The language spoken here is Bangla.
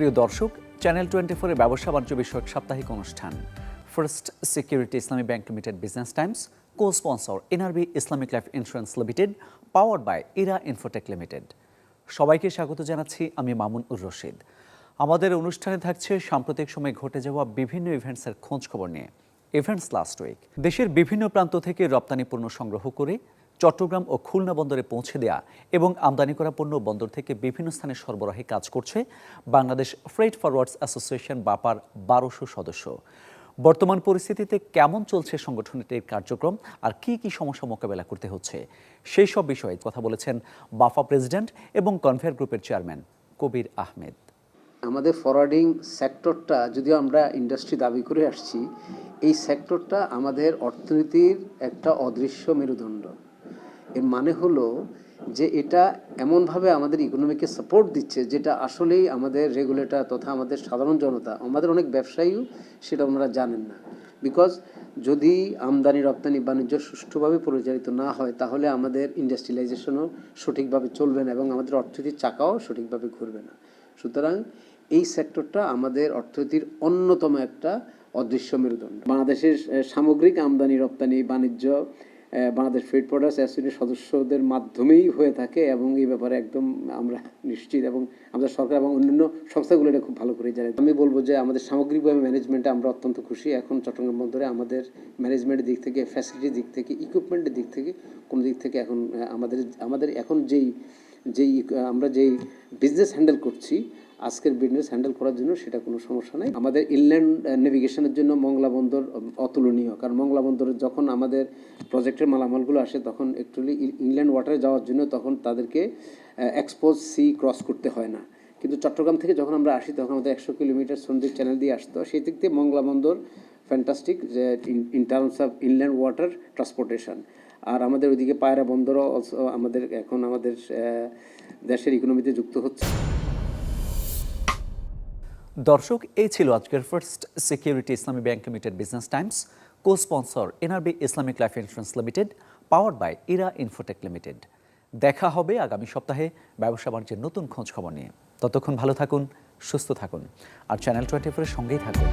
প্রিয় দর্শক চ্যানেল টোয়েন্টি ফোরের ব্যবসা বাণিজ্য বিষয়ক সাপ্তাহিক অনুষ্ঠান। First Security Islami Bank Limited Business Times co sponsor NRB Islamic Life Insurance Limited power by Era Infotech Limited সবাইকে স্বাগত জানাচ্ছি আমি মামুন উর রশিদ। আমাদের অনুষ্ঠানে থাকছে সাম্প্রতিক সময়ে ঘটে যাওয়া বিভিন্ন ইভেন্টসের খোঁজ খবর নিয়ে। ইভেন্টস লাস্ট উইক দেশের বিভিন্ন প্রান্ত থেকে রপ্তানি পণ্য সংগ্রহ করে চট্টগ্রাম ও খুলনা বন্দরে পৌঁছে দেয়া এবং আমদানি করা পণ্য বন্দর থেকে বিভিন্ন স্থানে সরবরাহে কাজ করছে বাংলাদেশ ফ্রেট ফরওয়ার্ডস অ্যাসোসিয়েশন বাপার বারোশো সদস্য। বর্তমান পরিস্থিতিতে কেমন চলছে সংগঠনটির কার্যক্রম আর কি কি সমস্যা মোকাবেলা করতে হচ্ছে সেই সব বিষয়ে কথা বলেছেন বাফা প্রেসিডেন্ট এবং কনভেয়ার গ্রুপের চেয়ারম্যান কবির আহমেদ। আমাদের ফরওয়ার্ডিং সেক্টরটা যদিও আমরা ইন্ডাস্ট্রি দাবি করে আসছি, এই সেক্টরটা আমাদের অর্থনীতির একটা অদৃশ্য মেরুদণ্ড। এর মানে হলো যে এটা এমনভাবে আমাদের ইকোনমিকে সাপোর্ট দিচ্ছে, যেটা আসলেই আমাদের রেগুলেটর তথা আমাদের সাধারণ জনতা, আমাদের অনেক ব্যবসায়ীও সেটা ওনারা জানেন না। বিকজ যদি আমদানি, রপ্তানি বাণিজ্য সুষ্ঠুভাবে পরিচালিত না হয়, তাহলে আমাদের ইন্ডাস্ট্রিয়ালাইজেশনও সঠিকভাবে চলবে না এবং আমাদের অর্থনীতির চাকাও সঠিকভাবে ঘুরবে না। সুতরাং এই সেক্টরটা আমাদের অর্থনীতির অন্যতম একটা অদৃশ্য মেরুদণ্ড। বাংলাদেশের সামগ্রিক আমদানি, রপ্তানি, বাণিজ্য বাংলাদেশ ফিড প্রোডাক্টস অ্যাসোসিয়েশনের সদস্যদের মাধ্যমেই হয়ে থাকে এবং এই ব্যাপারে একদম আমরা নিশ্চিত এবং আমাদের সরকার এবং অন্যান্য সংস্থাগুলো এটা খুব ভালো করে জানে। আমি বলব যে আমাদের সামগ্রিকভাবে ম্যানেজমেন্টে আমরা অত্যন্ত খুশি। এখন চট্টগ্রাম বন্দরে আমাদের ম্যানেজমেন্টের দিক থেকে ফ্যাসিলিটির দিক থেকে ইকুইপমেন্টের দিক থেকে, কোনো দিক থেকে এখন, আমাদের আমাদের এখন যেই যেই, আমরা যেই বিজনেস হ্যান্ডেল করছি আজকের বিজনেস হ্যান্ডেল করার জন্য সেটা কোনো সমস্যা নাই। আমাদের ইনল্যান্ড নেভিগেশনের জন্য মংলা বন্দর অতুলনীয়। কারণ মংলা বন্দরে যখন আমাদের প্রজেক্টের মালামালগুলো আসে, তখন একচুয়ালি ইনল্যান্ড ওয়াটারে যাওয়ার জন্য তখন তাদেরকে এক্সপোজ সি ক্রস করতে হয় না। কিন্তু চট্টগ্রাম থেকে যখন আমরা আসি, তখন আমাদের একশো কিলোমিটার সন্দ্বীপ চ্যানেল দিয়ে আসতো সেই দিক দিয়ে মংলা বন্দর ফ্যান্টাস্টিক যে in terms of inland water transportation আর আমাদের ওইদিকে পায়রা বন্দরও আমাদের, এখন আমাদের দেশের ইকোনমিতে যুক্ত হচ্ছে। দর্শক, এই ছিল আজকের First Security Islami Bank Limited Business Times. Co sponsor NRB Islamic Life Insurance Limited power by Era Infotech Limited. দেখা হবে আগামী সপ্তাহে ব্যবসা বাণিজ্যের নতুন খোঁজ খবর নিয়ে। ততক্ষণ ভালো থাকুন, সুস্থ থাকুন। আর চ্যানেল টোয়েন্টি ফোরের সঙ্গেই থাকুন।